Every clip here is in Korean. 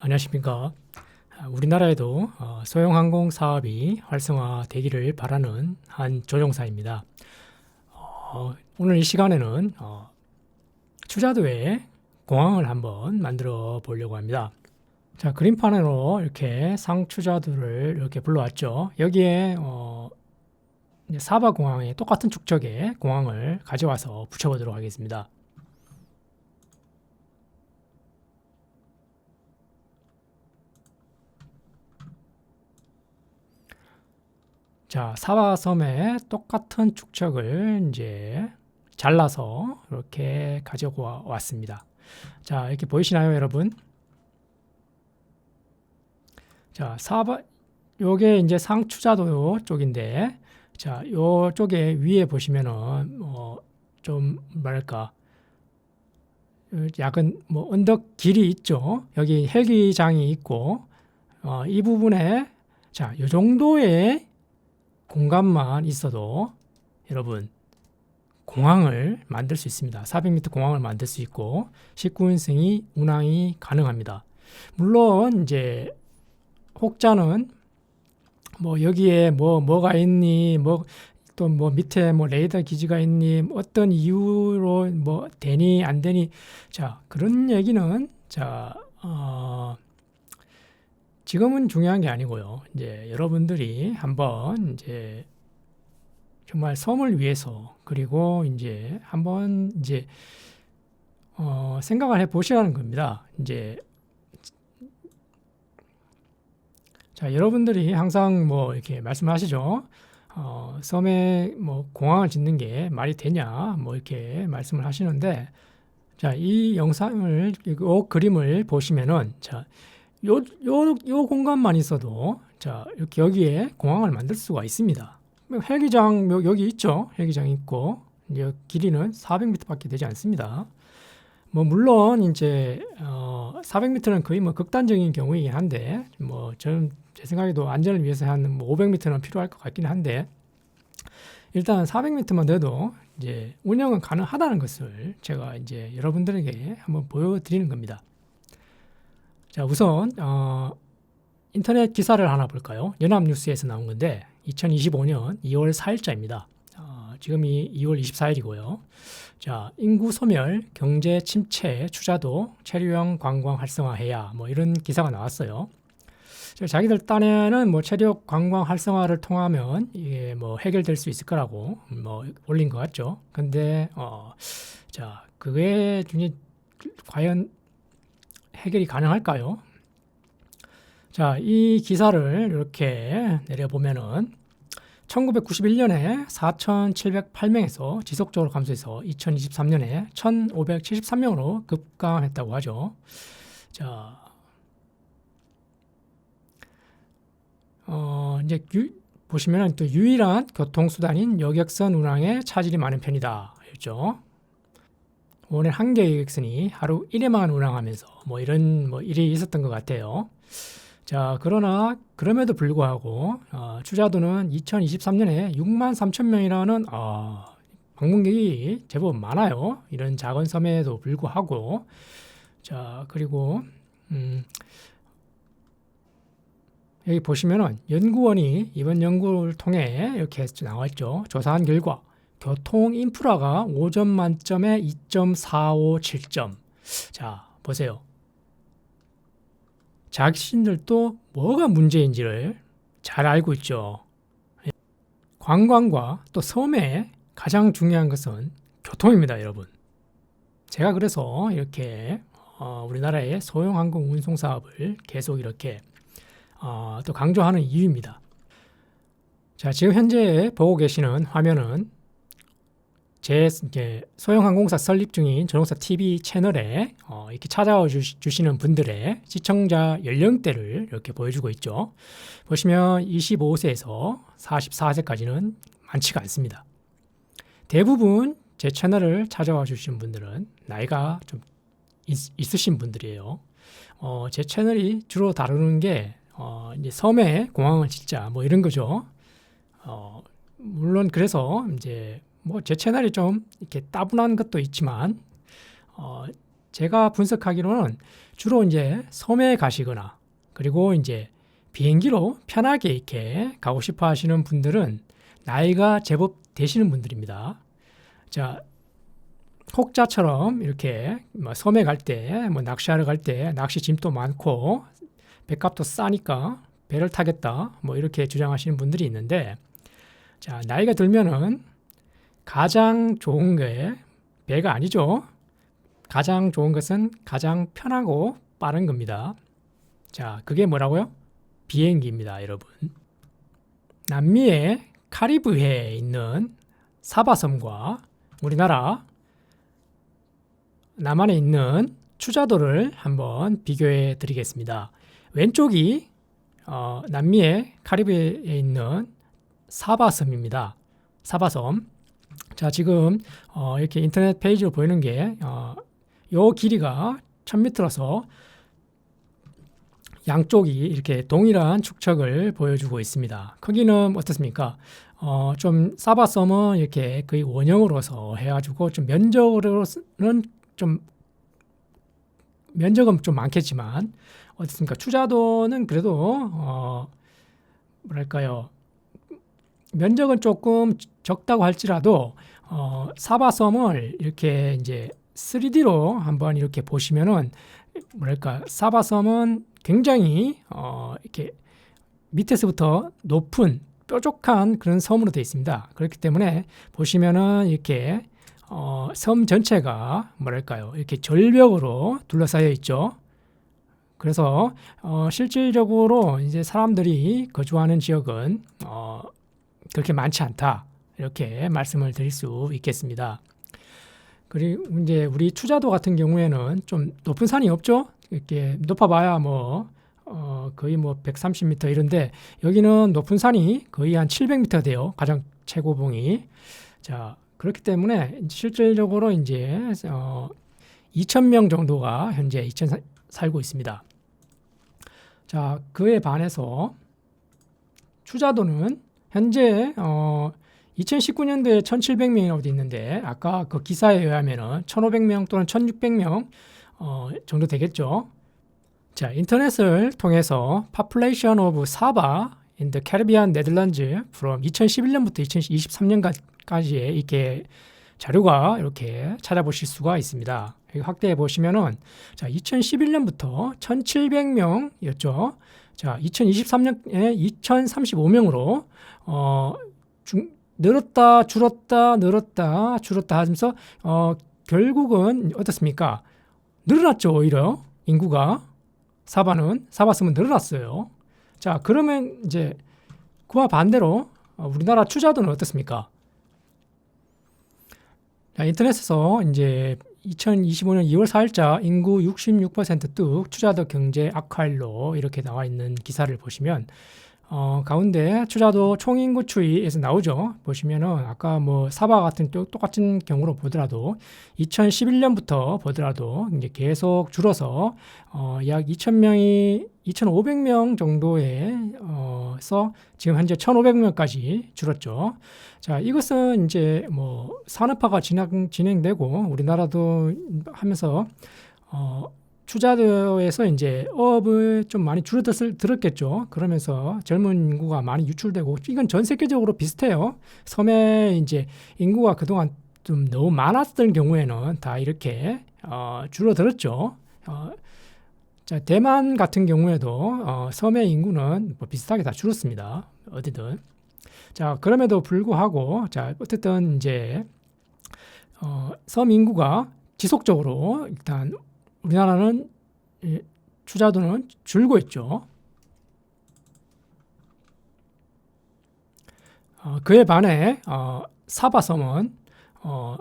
안녕하십니까. 아, 우리나라에도 어, 소형항공 사업이 활성화되기를 바라는 한 조종사입니다. 어, 오늘 이 시간에는 어, 추자도에 공항을 한번 만들어 보려고 합니다. 자, 그림판으로 이렇게 상추자도를 이렇게 불러왔죠. 여기에 어, 사바 공항에 똑같은 축적의 공항을 가져와서 붙여보도록 하겠습니다. 자, 사바섬에 똑같은 축척을 이제 잘라서 이렇게 가지고 와- 왔습니다. 자, 이렇게 보이시나요, 여러분? 자, 사바 요게 이제 상추자도 쪽인데 자, 요 쪽에 위에 보시면은 뭐좀 뭐랄까 어, 약간 뭐 언덕 길이 있죠. 여기 헬기장이 있고 어, 이 부분에 자, 요 정도의 공간만 있어도 여러분 공항을 만들 수 있습니다. 400m 공항을 만들 수 있고 19인승이 운항이 가능합니다. 물론 이제 혹자는 뭐 여기에 뭐 뭐가 있니 뭐 또 뭐 밑에 뭐 레이더 기지가 있니 뭐 어떤 이유로 뭐 되니 안 되니 자 그런 얘기는 자 어, 지금은 중요한 게 아니고요. 이제 여러분들이 한번 이제 정말 섬을 위해서 그리고 이제 한번 이제 어, 생각을 해 보시라는 겁니다. 이제 자 여러분들이 항상 뭐 이렇게 말씀하시죠. 어, 섬에 뭐 공항을 짓는 게 말이 되냐 뭐 이렇게 말씀을 하시는데 자 이 영상을 이 그림을 보시면은 자 요, 요, 요 공간만 있어도 자 여기에 공항을 만들 수가 있습니다. 뭐 헬기장 요- 여기 있죠. 헬기장 있고 이제 길이는 400m밖에 되지 않습니다. 뭐 물론 이제 어 400m는 거의 뭐 극단적인 경우이긴 한데 뭐 저는 제 생각에도 안전을 위해서 한뭐 500m는 필요할 것 같긴 한데 일단 400m만 돼도 이제 운영은 가능하다는 것을 제가 이제 여러분들에게 한번 보여드리는 겁니다. 자, 우선 어, 인터넷 기사를 하나 볼까요? 연합뉴스에서 나온 건데 2025년 2월 4일자입니다. 어, 지금이 2월 24일이고요. 자, 인구 소멸, 경제 침체, 추자도, 체류형 관광 활성화해야 뭐 이런 기사가 나왔어요. 자, 자기들 딴에는 뭐 체력 관광 활성화를 통하면 이게 뭐 해결될 수 있을 거라고 뭐 올린 것 같죠. 근데 어, 자, 그게 중에 과연 해결이 가능할까요? 자, 이 기사를 이렇게 내려보면은 1991년에 4,708명에서 지속적으로 감소해서 2023년에 1,573명으로 급감했다고 하죠. 자, 어, 이제 유, 보시면은 또 유일한 교통수단인 여객선 운항에 차질이 많은 편이다. 였죠. 오늘 한 개의 여객선이 하루 1회만 운항하면서 뭐 이런 뭐 일이 있었던 것 같아요. 자, 그러나 그럼에도 불구하고 어, 추자도는 2023년에 6만 3천 명이라는 어, 방문객이 제법 많아요. 이런 작은 섬에도 불구하고 자, 그리고 음, 여기 보시면은 연구원이 이번 연구를 통해 이렇게 나와 있죠. 조사한 결과 교통 인프라가 5점 만점에 2.457점. 자, 보세요. 자신들도 뭐가 문제인지를 잘 알고 있죠. 관광과 또 섬에 가장 중요한 것은 교통입니다, 여러분. 제가 그래서 이렇게 어, 우리나라의 소형 항공 운송 사업을 계속 이렇게 어, 또 강조하는 이유입니다. 자, 지금 현재 보고 계시는 화면은 제 이제 소형 항공사 설립 중인 전용사 TV 채널에 어, 이렇게 찾아와 주시, 주시는 분들의 시청자 연령대를 이렇게 보여주고 있죠. 보시면 25세에서 44세까지는 많지가 않습니다. 대부분 제 채널을 찾아와 주시는 분들은 나이가 좀 있, 있으신 분들이에요. 어, 제 채널이 주로 다루는 게 어, 이제 섬에 공항을 짓자 뭐 이런 거죠. 어, 물론 그래서 이제 뭐 제 채널이 좀 이렇게 따분한 것도 있지만 어, 제가 분석하기로는 주로 이제 섬에 가시거나 그리고 이제 비행기로 편하게 이렇게 가고 싶어 하시는 분들은 나이가 제법 되시는 분들입니다. 자, 혹자처럼 이렇게 뭐 섬에 갈 때, 뭐 낚시하러 갈 때 낚시 짐도 많고 배값도 싸니까 배를 타겠다, 뭐 이렇게 주장하시는 분들이 있는데, 자, 나이가 들면은 가장 좋은 게 배가 아니죠. 가장 좋은 것은 가장 편하고 빠른 겁니다. 자, 그게 뭐라고요? 비행기입니다, 여러분. 남미의 카리브해에 있는 사바섬과 우리나라 남한에 있는 추자도를 한번 비교해 드리겠습니다. 왼쪽이 어, 남미의 카리브해에 있는 사바섬입니다. 사바섬. 자, 지금 어, 이렇게 인터넷 페이지로 보이는 게 어, 요 길이가 1000m라서 양쪽이 이렇게 동일한 축척을 보여주고 있습니다. 크기는 어떻습니까? 어, 좀 사바섬은 이렇게 거의 원형으로서 해가지고 좀 면적으로는 좀 면적은 좀 많겠지만 어떻습니까? 추자도는 그래도 어, 뭐랄까요? 면적은 조금 적다고 할지라도 어, 사바섬을 이렇게 이제 3D로 한번 이렇게 보시면은 뭐랄까 사바섬은 굉장히 어, 이렇게 밑에서부터 높은 뾰족한 그런 섬으로 되어 있습니다. 그렇기 때문에 보시면은 이렇게 어, 섬 전체가 뭐랄까요 이렇게 절벽으로 둘러싸여 있죠. 그래서 어, 실질적으로 이제 사람들이 거주하는 지역은 어, 그렇게 많지 않다 이렇게 말씀을 드릴 수 있겠습니다. 그리고 이제 우리 추자도 같은 경우에는 좀 높은 산이 없죠. 이렇게 높아봐야 뭐 어, 거의 뭐 130m 이런데 여기는 높은 산이 거의 한 700m 돼요. 가장 최고봉이. 자 그렇기 때문에 실질적으로 이제 어, 2,000명 정도가 현재 2천 살고 있습니다. 자 그에 반해서 추자도는 현재 어, 2019년도에 1,700명이라고 돼 있는데 아까 그 기사에 의하면은 1,500명 또는 1,600명 어, 정도 되겠죠. 자, 인터넷을 통해서 Population of Saba in the Caribbean Netherlands from 2011년부터 2023년까지의 이렇게 자료가 이렇게 찾아보실 수가 있습니다. 여기 확대해 보시면은 자, 2011년부터 1,700명이었죠. 자, 2023년에 2,035명으로 어, 중, 늘었다 줄었다 늘었다 줄었다 하면서 어, 결국은 어떻습니까? 늘어났죠 오히려 인구가 사바는 사바섬은 늘어났어요. 자 그러면 이제 그와 반대로 어, 우리나라 투자도는 어떻습니까? 자, 인터넷에서 이제 2025년 2월 4일자 인구 66%뚝 투자도 경제 악화일로 이렇게 나와 있는 기사를 보시면 어, 가운데 투자도 총인구 추이에서 나오죠. 보시면은 아까 뭐 사바 같은 또 똑같은 경우로 보더라도 2011년부터 보더라도 이제 계속 줄어서 어, 약 2,000명이 2,500명 정도에 어서 지금 현재 1,500명까지 줄었죠. 자, 이것은 이제 뭐 산업화가 진행, 진행되고 우리나라도 하면서 어, 투자도에서 이제 어업을 좀 많이 줄어들었겠죠. 그러면서 젊은 인구가 많이 유출되고 이건 전 세계적으로 비슷해요. 섬에 이제 인구가 그동안 좀 너무 많았던 경우에는 다 이렇게 어, 줄어들었죠. 어, 자, 대만 같은 경우에도 어, 섬의 인구는 뭐 비슷하게 다 줄었습니다. 어디든. 자, 그럼에도 불구하고 자, 어쨌든 이제 어, 섬 인구가 지속적으로 일단 우리나라는 투자도는 줄고 있죠. 어, 그에 반해 어, 사바섬은 어,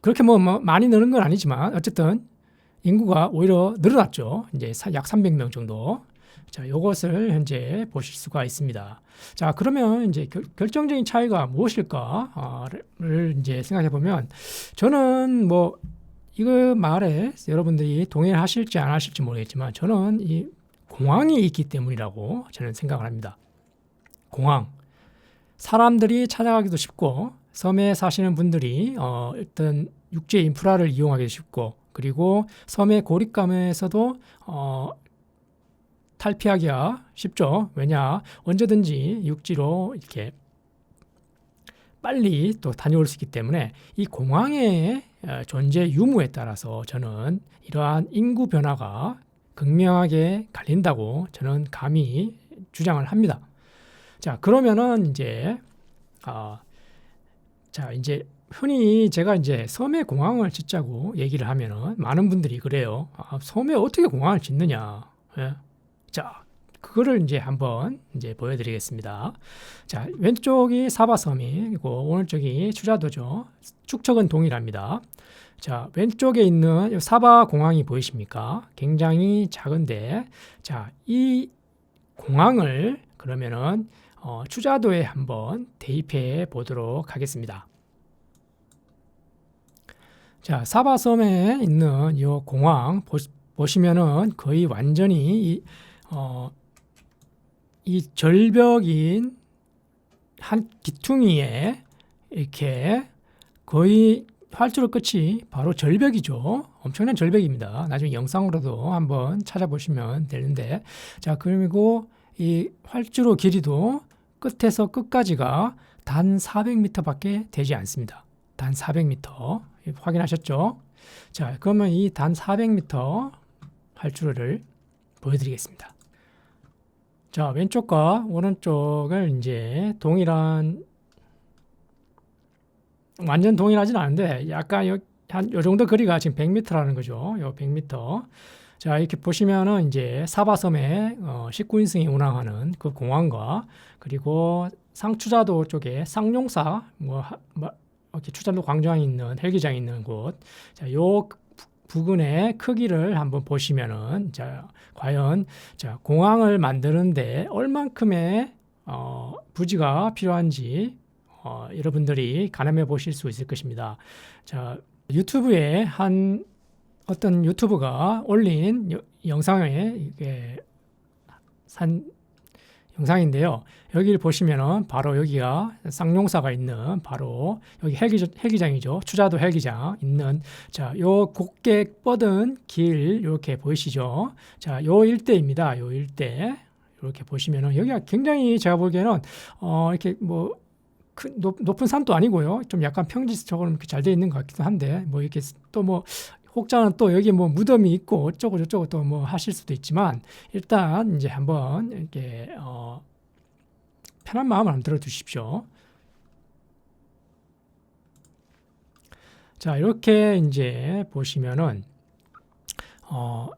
그렇게 뭐, 뭐, 많이 늘은 건 아니지만 어쨌든 인구가 오히려 늘어났죠. 이제 약 300명 정도. 자, 요것을 현재 보실 수가 있습니다. 자, 그러면 이제 결, 정적인 차이가 무엇일까를 이제 생각해 보면 저는 뭐 이거 말에 여러분들이 동의하실지 안 하실지 모르겠지만 저는 이 공항이 있기 때문이라고 저는 생각을 합니다. 공항. 사람들이 찾아가기도 쉽고 섬에 사시는 분들이 어, 어떤 육지 인프라를 이용하기 쉽고 그리고 섬의 고립감에서도 어, 탈피하기가 쉽죠. 왜냐 언제든지 육지로 이렇게 빨리 또 다녀올 수 있기 때문에 이 공항의 어, 존재 유무에 따라서 저는 이러한 인구 변화가 극명하게 갈린다고 저는 감히 주장을 합니다. 자 그러면은 이제 아, 자 이제 흔히 제가 이제 섬에 공항을 짓자고 얘기를 하면은 많은 분들이 그래요. 아, 섬에 어떻게 공항을 짓느냐? 예? 자 그거를 이제 한번 이제 보여드리겠습니다. 자 왼쪽이 사바섬이고 오른쪽이 추자도죠. 축척은 동일합니다. 자 왼쪽에 있는 사바 공항이 보이십니까? 굉장히 작은데 자 이 공항을 그러면은 어, 추자도에 한번 대입해 보도록 하겠습니다. 자 사바섬에 있는 이 공항 보, 시면은 거의 완전히 이, 어, 이 절벽인 한 기퉁이에 이렇게 거의 활주로 끝이 바로 절벽이죠. 엄청난 절벽입니다. 나중에 영상으로도 한번 찾아보시면 되는데 자 그리고 이 활주로 길이도 끝에서 끝까지가 단 400m밖에 되지 않습니다. 단 400m 확인하셨죠? 자 그러면 이 단 400m 활주로를 보여드리겠습니다. 자, 왼쪽과 오른쪽을 이제 동일한 완전 동일하진 않은데 약간 요, 한 요 정도 거리가 지금 100m라는 거죠. 요 100m. 자, 이렇게 보시면은 이제 사바섬에 어, 19인승이 운항하는 그 공항과 그리고 상추자도 쪽에 쌍용사 뭐, 뭐 이렇게 추자도 광장이 있는 헬기장이 있는 곳. 자, 요 부근의 크기를 한번 보시면은 자 과연 자 공항을 만드는데 얼만큼의 어, 부지가 필요한지 어, 여러분들이 가늠해 보실 수 있을 것입니다. 자 유튜브에 한 어떤 유튜브가 올린 여, 영상에 이게 산 영상인데요. 여기를 보시면은 바로 여기가 쌍용사가 있는 바로 여기 헬기장, 헬기장이죠. 추자도 헬기장 있는 자, 요 곱게 뻗은 길 이렇게 보이시죠? 자, 요 일대입니다. 요 일대. 이렇게 보시면은 여기가 굉장히 제가 보기에는 어 이렇게 뭐 큰, 높, 높은 산도 아니고요. 좀 약간 평지적으로 이렇게 잘 되어 있는 것 같기도 한데 뭐 이렇게 또 뭐 혹자는 또 여기 뭐 무덤이 있고 어쩌고 저쩌고 또 뭐 하실 수도 있지만 일단 이제 한번 이렇게 어 편한 마음을 한번 들어 주십시오. 자, 이렇게 이제 보시면은 어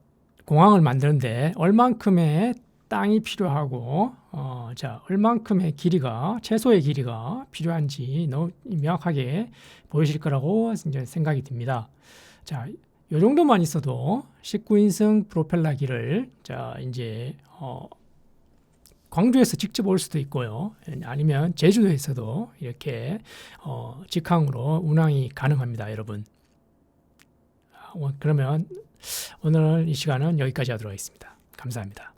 공항을 만드는데 얼만큼의 땅이 필요하고 어, 자 얼만큼의 길이가 최소의 길이가 필요한지 너무 명확하게 보이실 거라고 생각이 듭니다. 자, 요 정도만 있어도 19인승 프로펠러기를 자 이제 어, 광주에서 직접 올 수도 있고요. 아니면 제주도에서도 이렇게 어, 직항으로 운항이 가능합니다, 여러분. 어, 그러면 오늘 이 시간은 여기까지 하도록 하겠습니다. 감사합니다.